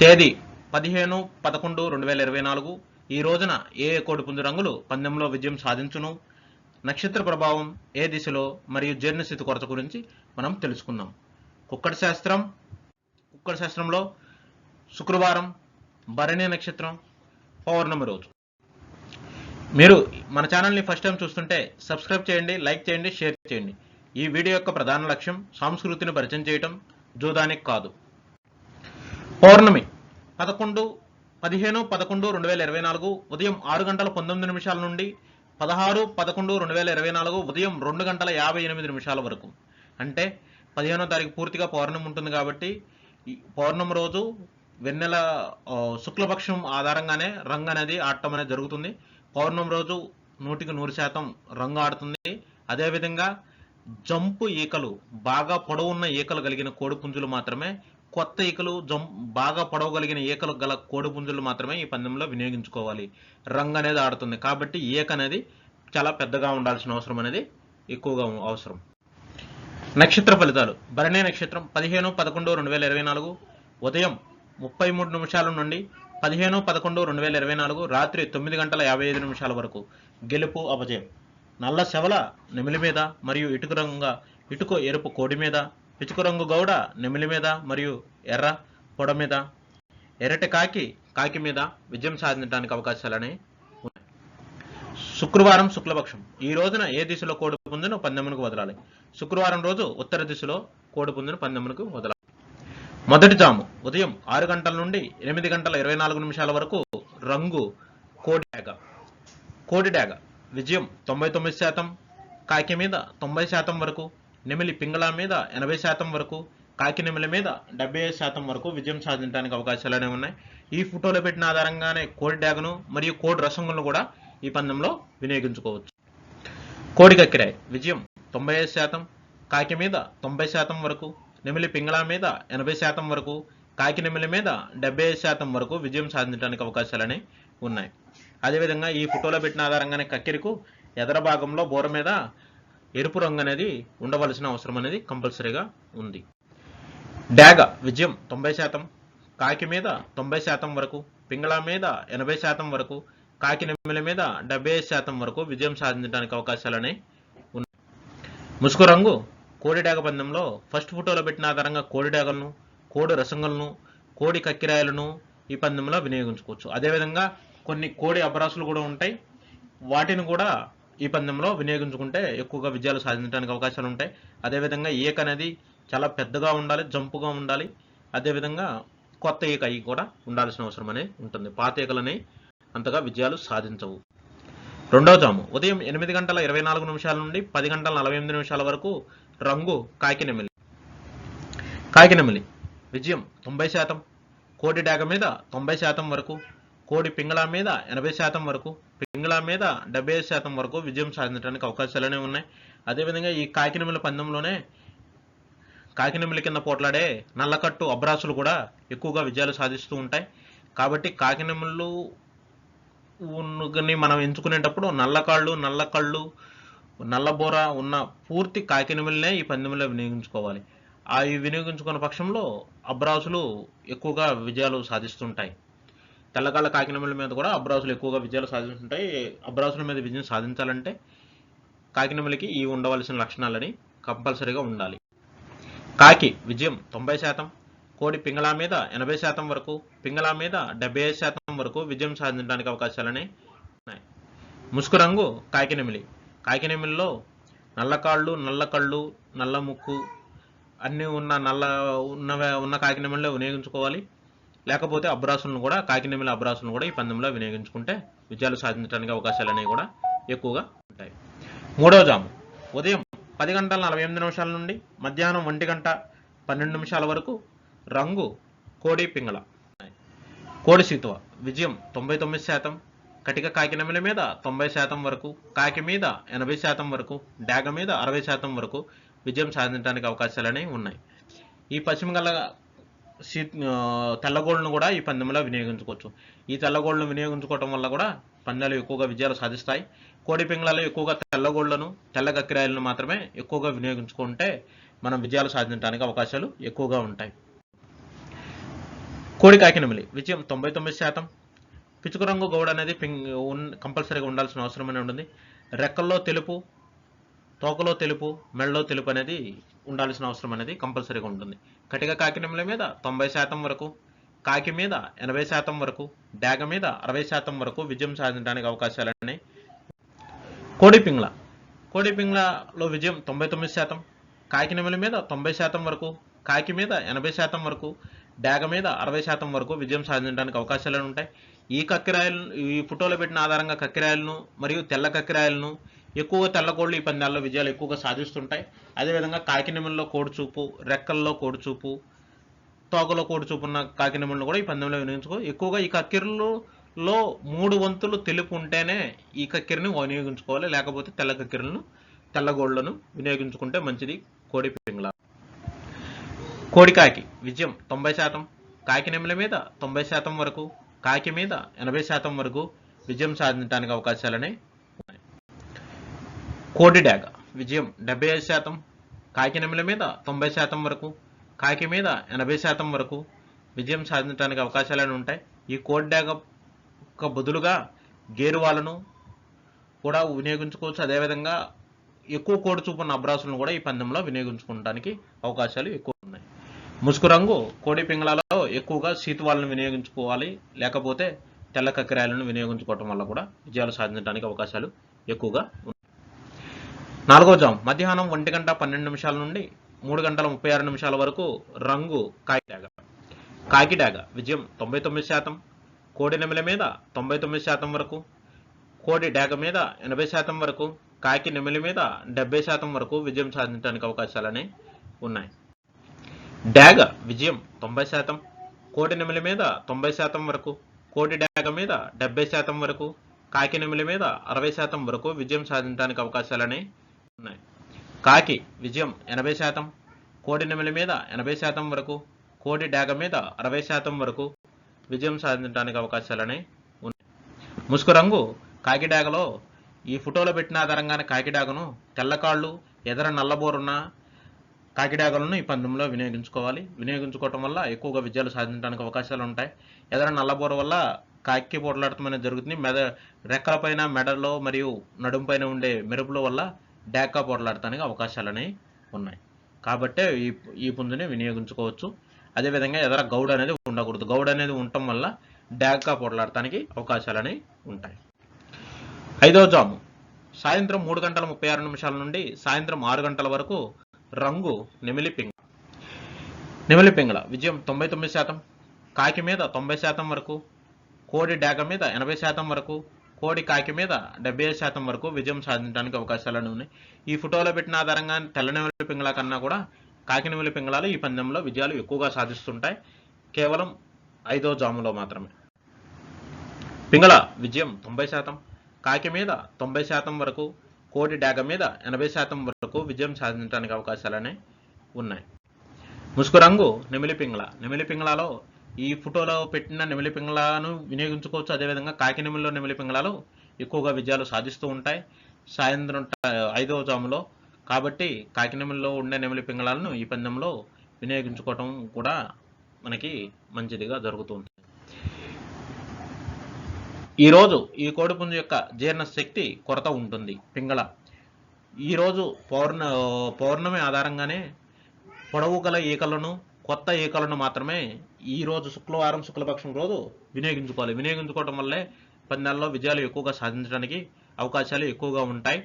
తేదీ పదిహేను పదకొండు రెండు వేల ఇరవై నాలుగు. ఈ రోజున ఏ ఏ కోడిపుంజు రంగులు పందెంలో విజయం సాధించును? నక్షత్ర ప్రభావం ఏ దిశలో మరియు జీర్ణస్థితి కొరత గురించి మనం తెలుసుకుందాం. కుక్కడి శాస్త్రం. కుక్కడి శాస్త్రంలో శుక్రవారం భరణి నక్షత్రం పౌర్ణమి రోజు. మీరు మన ఛానల్ని ఫస్ట్ టైం చూస్తుంటే సబ్స్క్రైబ్ చేయండి లైక్ చేయండి షేర్ చేయండి. ఈ వీడియో యొక్క ప్రధాన లక్ష్యం సంస్కృతిని పరిచయం చేయటం. జూదానికి కాదు. పౌర్ణమి. పదకొండు పదిహేను పదకొండు రెండు వేల ఇరవై నాలుగు ఉదయం ఆరు గంటల పంతొమ్మిది నిమిషాల నుండి పదహారు పదకొండు రెండు వేల ఇరవై నాలుగు ఉదయం రెండు గంటల యాభై ఎనిమిది నిమిషాల వరకు. అంటే పదిహేనో తారీఖు పూర్తిగా పౌర్ణమి ఉంటుంది కాబట్టి పౌర్ణమి రోజు వెన్నెల శుక్లపక్షం ఆధారంగానే రంగు అనేది ఆడటం అనేది జరుగుతుంది. పౌర్ణమి రోజు నూటికి నూరు శాతం రంగు ఆడుతుంది. అదేవిధంగా జంపు ఈకలు బాగా పొడవున్న ఈకలు కలిగిన కోడిపుంజులు మాత్రమే కొత్త ఈకలు జం బాగా పడవగలిగిన ఈకలు గల కోడిపుంజులు మాత్రమే ఈ పందెంలో వినియోగించుకోవాలి. రంగు అనేది ఆడుతుంది. కాబట్టి ఈక అనేది చాలా పెద్దగా ఉండాల్సిన అవసరం అనేది ఎక్కువగా అవసరం. నక్షత్ర ఫలితాలు. భరణి నక్షత్రం పదిహేను పదకొండు రెండు వేల ఇరవై నాలుగు. ఉదయం ముప్పై మూడు నిమిషాల నుండి పదిహేను పదకొండు రెండు వేల ఇరవై నాలుగు. రాత్రి తొమ్మిది గంటల యాభై ఐదు నిమిషాల వరకు. గెలుపు అపజయం. నల్ల శవల నెమిలి మీద మరియు ఇటుక రంగుగా ఇటుక ఎరుపు కోడి మీద పిచుకు రంగు గౌడ నెమిలి మీద మరియు ఎర్ర పొడ మీద. ఎర్రటి కాకి కాకి మీద విజయం సాధించడానికి అవకాశాలని ఉన్నాయి శుక్రవారం శుక్లపక్షం. ఈ రోజున ఏ దిశలో కోడి పుంజును పందెమునకు వదలాలి? శుక్రవారం రోజు ఉత్తర దిశలో కోడి పుంజును పందెమునకు వదలాలి. మొదటి జాము ఉదయం ఆరు గంటల నుండి ఎనిమిది గంటల ఇరవై నాలుగు నిమిషాల వరకు రంగు కోడి డాగ. కోడి డాగ విజయం తొంభై తొమ్మిది శాతం కాకి మీద తొంభై శాతం వరకు నెమిలి పింగళ మీద ఎనభై శాతం వరకు కాకి నెమిలి మీద డెబ్బై ఐదు శాతం వరకు విజయం సాధించడానికి అవకాశాలు ఉన్నాయి. ఈ ఫోటోలో పెట్టిన ఆధారంగానే కోడి డాగను మరియు కోడి రసంగులను కూడా ఈ పందెంలో వినియోగించుకోవచ్చు. కోడి కక్కిరాయి విజయం తొంభై ఐదు శాతం కాకి మీద తొంభై శాతం వరకు నెమిలి పింగళ మీద ఎనభై శాతం వరకు కాకి నెమిలి మీద డెబ్బై ఐదు శాతం వరకు విజయం సాధించడానికి అవకాశాలని ఉన్నాయి. అదేవిధంగా ఈ ఫోటోలో పెట్టిన ఆధారంగానే కక్కిరికు ఎదర భాగంలో బోర మీద ఎరుపు రంగు అనేది ఉండవలసిన అవసరం అనేది కంపల్సరీగా ఉంది. డాగ విజయం తొంభై శాతం. కాకి మీద తొంభై శాతం వరకు పింగళ మీద ఎనభై శాతం వరకు కాకి నెమ్మల మీద డెబ్బై శాతం వరకు విజయం సాధించడానికి అవకాశాలనే ఉన్నాయి. ముసుగు రంగు కోడిడాగ పందెంలో ఫస్ట్ ఫోటోలో పెట్టిన ఆధారంగా కోడిడాగలను కోడి రసంగులను కోడి కక్కిరాయలను ఈ పందెంలో వినియోగించుకోవచ్చు. అదేవిధంగా కొన్ని కోడి అపరాసులు కూడా ఉంటాయి. వాటిని కూడా ఈ పందెంలో వినియోగించుకుంటే ఎక్కువగా విజయాలు సాధించడానికి అవకాశాలు ఉంటాయి. అదేవిధంగా ఈక అనేది చాలా పెద్దగా ఉండాలి జంపుగా ఉండాలి. అదేవిధంగా కొత్త ఈక అయి కూడా ఉండాల్సిన అవసరం అనేది ఉంటుంది. పాత ఏకలని అంతగా విజయాలు సాధించవు. రెండవ జాము. ఉదయం ఎనిమిది గంటల ఇరవై నాలుగు నిమిషాల నుండి పది గంటల నలభై ఎనిమిది నిమిషాల వరకు రంగు కాకినెమిలి. కాకినెమిలి. విజయం తొంభై శాతం. కోటి డాగ మీద తొంభై శాతం వరకు కోడి పింగళా మీద ఎనభై శాతం వరకు పింగళా మీద డెబ్బై శాతం వరకు విజయం సాధించడానికి అవకాశాలనే ఉన్నాయి. అదేవిధంగా ఈ కాకినమిల పందెంలోనే కాకినమిల కింద పోట్లాడే నల్లకట్టు అబ్రాసులు కూడా ఎక్కువగా విజయాలు సాధిస్తూ ఉంటాయి. కాబట్టి కాకినెమిళ్ళు మనం ఎంచుకునేటప్పుడు నల్లకాళ్ళు నల్లకళ్ళు నల్లబోర ఉన్న పూర్తి కాకినమిలనే ఈ పందెంలో వినియోగించుకోవాలి. ఆ వినియోగించుకున్న పక్షంలో అబ్రాసులు ఎక్కువగా విజయాలు సాధిస్తుంటాయి తెల్లకాళ్ళ కాకినముల మీద కూడా అబ్రాసులు ఎక్కువగా విజయాలు సాధించుంటాయి అబ్రాసుల మీద విజయం సాధించాలంటే కాకినెమిలికి ఈ ఉండవలసిన లక్షణాలని కంపల్సరీగా ఉండాలి. కాకి విజయం తొంభై శాతం కోడి పింగళా మీద ఎనభై శాతం వరకు పింగళా మీద డెబ్బై ఐదు శాతం వరకు విజయం సాధించడానికి అవకాశాలని ఉన్నాయి. ముసుకు రంగు కాకినెమిలి కాకినెమిలిలో నల్ల కాళ్ళు నల్ల కళ్ళు నల్ల ముక్కు అన్నీ ఉన్న నల్ల ఉన్న ఉన్న కాకినెమిలిలో వినియోగించుకోవాలి లేకపోతే అబ్రాసులను కూడా కాకినమిల అబ్రాసులను కూడా ఈ పందెంలో వినియోగించుకుంటే విజయాలు సాధించడానికి అవకాశాలు అనేవి కూడా ఎక్కువగా ఉంటాయి. మూడవ జాము. ఉదయం పది గంటల నలభై ఎనిమిది నిమిషాల నుండి మధ్యాహ్నం ఒంటి గంట పన్నెండు నిమిషాల వరకు రంగు కోడి పింగళ. కోడి సీతువ. విజయం తొంభై తొమ్మిది శాతం. కటిక కాకినమిల మీద తొంభై శాతం వరకు కాకి మీద ఎనభై శాతం వరకు డాగ మీద అరవై శాతం వరకు విజయం సాధించడానికి అవకాశాలనే ఉన్నాయి. ఈ పశ్చిమ గల సీ తెల్లగోళ్ళను కూడా ఈ పందెంలో వినియోగించుకోవచ్చు. ఈ తెల్లగోళ్ళను వినియోగించుకోవటం వల్ల కూడా పందాలు ఎక్కువగా విజయాలు సాధిస్తాయి. కోడి పింగళాలు ఎక్కువగా తెల్లగోళ్ళను తెల్ల కక్కిరాయలను మాత్రమే ఎక్కువగా వినియోగించుకుంటే మనం విజయాలు సాధించడానికి అవకాశాలు ఎక్కువగా ఉంటాయి. కోడి కాకినమిలి విజయం తొంభై తొమ్మిది శాతం. పిచుకు రంగు గౌడ అనేది పింగ్ ఉన్- కంపల్సరీగా ఉండాల్సిన అవసరమనే ఉంటుంది. రెక్కల్లో తెలుపు తోకలో తెలుపు మెడలో తెలుపు అనేది ఉండాల్సిన అవసరం అనేది కంపల్సరీగా ఉంటుంది. కటిక కాకినముల మీద తొంభై శాతం వరకు కాకి మీద ఎనభై శాతం వరకు డాగ మీద అరవై శాతం వరకు విజయం సాధించడానికి అవకాశాలని కోడి పింగ్ల. కోడి పింగ్లలో విజయం తొంభై తొమ్మిది శాతం కాకినెమ్మల మీద తొంభై శాతం వరకు కాకి మీద ఎనభై శాతం వరకు డాగ మీద అరవై శాతం వరకు విజయం సాధించడానికి అవకాశాలు ఉంటాయి. ఈ కక్కిరాయలను ఈ ఫోటోలో పెట్టిన ఆధారంగా కక్కిరాయలను మరియు తెల్ల కక్కిరాయలను ఎక్కువగా తెల్లకోళ్ళు ఈ పందాల్లో విజయాలు ఎక్కువగా సాధిస్తుంటాయి. అదేవిధంగా కాకినెమ్మల్లో కోడిచూపు రెక్కల్లో కోడిచూపు తోకలో కోడిచూపున్న చూపు ఉన్న కూడా ఈ పందెంలో వినియోగించుకో ఎక్కువగా ఈ కక్కిరలలో మూడు వంతులు తెలుపు ఉంటేనే ఈ కక్కిరిని వినియోగించుకోవాలి. లేకపోతే తెల్ల కక్కిరలను తెల్లగోళ్ళను వినియోగించుకుంటే మంచిది. కోడి పింగ్ల కోడికాకి విజయం తొంభై శాతం. కాకినెమ్మల మీద తొంభై శాతం వరకు కాకి మీద ఎనభై శాతం వరకు విజయం సాధించడానికి అవకాశాలని కోడి డ్యాగ విజయం డెబ్బై ఐదు శాతం. కాకినెమ్మల మీద తొంభై శాతం వరకు. కాకి మీద ఎనభై శాతం వరకు. విజయం సాధించడానికి అవకాశాలను ఉంటాయి. ఈ కోడి డ్యాగ బదులుగా గేరువాలను కూడా వినియోగించుకోవచ్చు. అదేవిధంగా ఎక్కువ కోడి చూపున్న అబ్రాసులను కూడా ఈ పందెంలో వినియోగించుకోవడానికి అవకాశాలు ఎక్కువ ఉన్నాయి. ముసుగు రంగు కోడి పింగళాలలో ఎక్కువగా సీతువాళ్ళను వినియోగించుకోవాలి. లేకపోతే తెల్ల కక్కిరాయలను వినియోగించుకోవటం వల్ల కూడా విజయాలు సాధించడానికి అవకాశాలు ఎక్కువగా ఉన్నాయి నాలుగో జామ్ మధ్యాహ్నం ఒంటి గంట పన్నెండు నిమిషాల నుండి మూడు గంటల ముప్పై ఆరు నిమిషాల వరకు రంగు కాకిడాగ కాకిడాగ విజయం తొంభై తొమ్మిది శాతం. కోడి నెమల మీద తొంభై తొమ్మిది శాతం వరకు. కోడి డాగ మీద ఎనభై శాతం వరకు. కాకి నెమలి మీద డెబ్బై శాతం వరకు విజయం సాధించడానికి అవకాశాలని ఉన్నాయి. డాగ విజయం తొంభై శాతం. కోడి నెమలి మీద తొంభై శాతం వరకు. కోడి డాగ మీద డెబ్బై శాతం వరకు. కాకి నెమలి మీద అరవై శాతం వరకు విజయం సాధించడానికి అవకాశాలని ఉన్నాయి. కాకి విజయం ఎనభై శాతం కోడి నెమలి మీద ఎనభై శాతం వరకు కోడి డాగ మీద అరవై శాతం వరకు విజయం సాధించడానికి అవకాశాలని ఉన్నాయి. ముసుగు రంగు కాకి డాగలో ఈ ఫోటోలో పెట్టిన ఆధారంగానే కాకి డాగను తెల్లకాళ్ళు ఎదర నల్లబోరున్న కాకిడాగలను ఈ పందెంలో వినియోగించుకోవాలి. వినియోగించుకోవటం వల్ల ఎక్కువగా విజయాలు సాధించడానికి అవకాశాలు ఉంటాయి. ఎదర నల్లబోర వల్ల కాకి పోట్లాడటం అనేది జరుగుతుంది. మెద రెక్కలపైన మెడలో మరియు నడుము పైన ఉండే మెరుపుల వల్ల డాకా పోట్లాడటానికి అవకాశాలు అనేవి ఉన్నాయి. కాబట్టే ఈ ఈ పుంజుని వినియోగించుకోవచ్చు. అదేవిధంగా ఎదర గౌడ్ అనేది ఉండకూడదు. గౌడ్ అనేది ఉండటం వల్ల డాకా పోట్లాడటానికి అవకాశాలు అనేవి ఉంటాయి. ఐదో జాము సాయంత్రం మూడు గంటల ముప్పై ఆరు నిమిషాల నుండి సాయంత్రం ఆరు గంటల వరకు రంగు నెమిలి పింగ నెమిలి పింగళ విజయం తొంభై తొమ్మిది శాతం. కాకి మీద తొంభై శాతం వరకు. కోడి డాక మీద ఎనభై శాతం వరకు. కోడి కాకి మీద డెబ్బై శాతం వరకు విజయం సాధించడానికి అవకాశాలు ఉన్నాయి. ఈ ఫోటోలో పెట్టిన ఆధారంగా తెల్లనెమిలి పింగళ కన్నా కూడా కాకినెమిలి పింగళాలు ఈ పందెంలో విజయాలు ఎక్కువగా సాధిస్తుంటాయి. కేవలం ఐదో జాములో మాత్రమే. పింగళ విజయం తొంభై శాతం. కాకి మీద తొంభై శాతం వరకు కోడి డాగ మీద ఎనభై శాతం వరకు విజయం సాధించడానికి అవకాశాలనే ఉన్నాయి. ముసుగు రంగు నెమిలి పింగళ. నెమిలి పింగళలో ఈ ఫోటోలో పెట్టిన నెమిలి పింగళాను వినియోగించుకోవచ్చు. అదేవిధంగా కాకి నెమిలిలో నెమిలి పింగళాలు ఎక్కువగా విజయాలు సాధిస్తూ ఉంటాయి. సాయంత్రం ఐదవ జాములో కాబట్టి కాకినెమిలిలో ఉండే నెమిలి పింగళాలను ఈ పందెంలో వినియోగించుకోవటం కూడా మనకి మంచిదిగా జరుగుతుంది. ఈరోజు ఈ కోడిపుంజు యొక్క జీర్ణ శక్తి కొరత ఉంటుంది. పింగళ. ఈరోజు పౌర్ణ పౌర్ణమి ఆధారంగానే పొడవు గల ఈకలను కొత్త ఈకలను మాత్రమే ఈ రోజు శుక్రవారం శుక్లపక్షం రోజు వినియోగించుకోవాలి. వినియోగించుకోవడం వల్లే పందాల్లో విజయాలు ఎక్కువగా సాధించడానికి అవకాశాలు ఎక్కువగా ఉంటాయి.